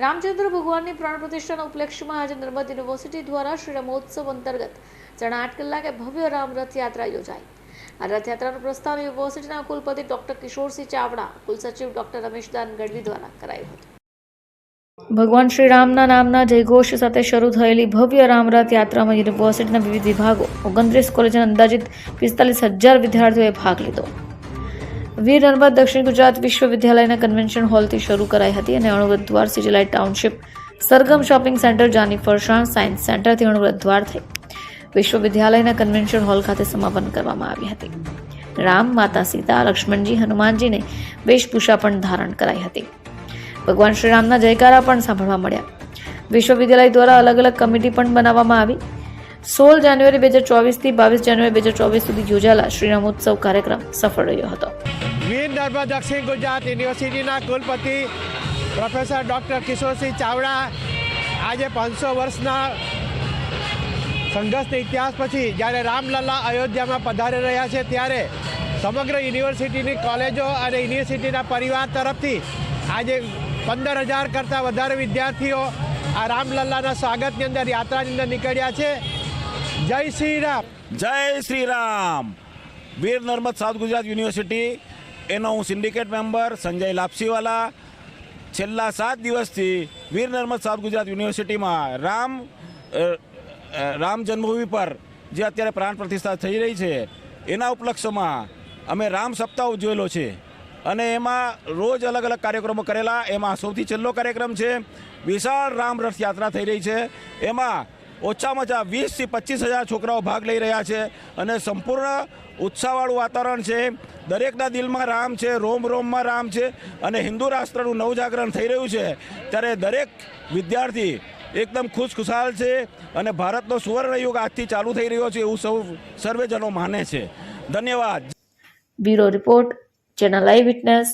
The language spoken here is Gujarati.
રામચંદ્ર ભગવાનની પ્રાણ પ્રતિષ્ઠાના ઉપલક્ષ્યમાં આજે નર્મદ યુનિવર્સિટી દ્વારા શ્રી રમોત્સવ અંતર્ગત જણા આઠ કલાકે ભવ્ય રામ રથયાત્રા યોજાઈ. આ રથયાત્રાનું પ્રસ્થાન યુનિવર્સિટીના કુલપતિ ડોક્ટર કિશોરસિંહ ચાવડા કુલસચિવ ડોક્ટર રમેશદાન ગઢવી દ્વારા કરાયું હતું. ભગવાન શ્રી રામના નામના જયઘોષ સાથે શરૂ થયેલી ભવ્ય રામ રથ યાત્રામાં યુનિવર્સિટીના વિવિધ વિભાગો, ઓગણત્રીસ કોલેજના અંદાજિત પિસ્તાલીસ હજાર વિદ્યાર્થીઓએ ભાગ લીધો. વીર નર્મદ દક્ષિણ ગુજરાત વિશ્વવિદ્યાલયના કન્વેન્શન હોલથી શરૂ કરાઈ હતી અને Anuvrat Dwar city light township, Sargam shopping centre Jani Farsan science સેન્ટરથી અણુવ્રત દ્વાર થઈ વિશ્વવિદ્યાલયના કન્વેન્શન હોલ ખાતે સમાપન કરવામાં આવી હતી. રામ, માતા સીતા, લક્ષ્મણજી, હનુમાનજીને વેશભૂષા પણ ધારણ કરાઈ હતી. ભગવાન શ્રી રામના જયકારા પણ સાંભળવા મળ્યા. વિશ્વવિદ્યાલય દ્વારા અલગ અલગ કમિટી પણ બનાવવામાં આવી. સોળ જાન્યુઆરી બે હજાર ચોવીસથી બાવીસ જાન્યુઆરી બે હજાર ચોવીસ સુધી યોજાયેલા શ્રી રામોત્સવ કાર્યક્રમ સફળ રહ્યો હતો. વીર નર્મદ દક્ષિણ ગુજરાત યુનિવર્સિટીના કુલપતિ પ્રોફેસર ડૉક્ટર કિશોરસિંહ ચાવડા આજે પાંચસો વર્ષના સંઘર્ષના ઇતિહાસ પછી જ્યારે રામલલ્લા અયોધ્યામાં પધારી રહ્યા છે, ત્યારે સમગ્ર યુનિવર્સિટીની કોલેજો અને યુનિવર્સિટીના પરિવાર તરફથી આજે પંદર હજાર કરતાં વધારે વિદ્યાર્થીઓ આ રામલલ્લાના સ્વાગતની અંદર, યાત્રાની અંદર નીકળ્યા છે. જય શ્રી રામ. જય શ્રી રામ. વીર નર્મદ સાઉથ ગુજરાત યુનિવર્સિટી એનો હું સિન્ડિકેટ મેમ્બર સંજય લાપસીવાલા. છેલ્લા સાત દિવસથી વીર નર્મદ સાઉથ ગુજરાત યુનિવર્સિટીમાં રામ રામ જન્મભૂમિ પર જે અત્યારે પ્રાણ પ્રતિષ્ઠા થઈ રહી છે, એના ઉપલક્ષમાં અમે રામ સપ્તાહ ઉજવેલો છે. અને એમાં રોજ અલગ અલગ કાર્યક્રમો કરેલા. એમાં સૌથી છેલ્લો કાર્યક્રમ છે, વિશાળ રામ રથયાત્રા થઈ રહી છે. એમાં ઓછામાં ઓછા વીસથી પચીસ હજાર છોકરાઓ ભાગ લઈ રહ્યા છે અને સંપૂર્ણ ઉત્સાહવાળું વાતાવરણ છે. દરેકના દિલમાં રામ છે, રોમ રોમમાં રામ છે અને હિન્દુ રાષ્ટ્રનું નવજાગરણ થઈ રહ્યું છે. ત્યારે દરેક વિદ્યાર્થી એકદમ ખુશખુશાલ છે અને ભારતનો સુવર્ણયુગ આજથી ચાલુ થઈ રહ્યો છે એવું સૌ, સર્વેજનો માને છે. ધન્યવાદ. Bureau report, channel eye witness.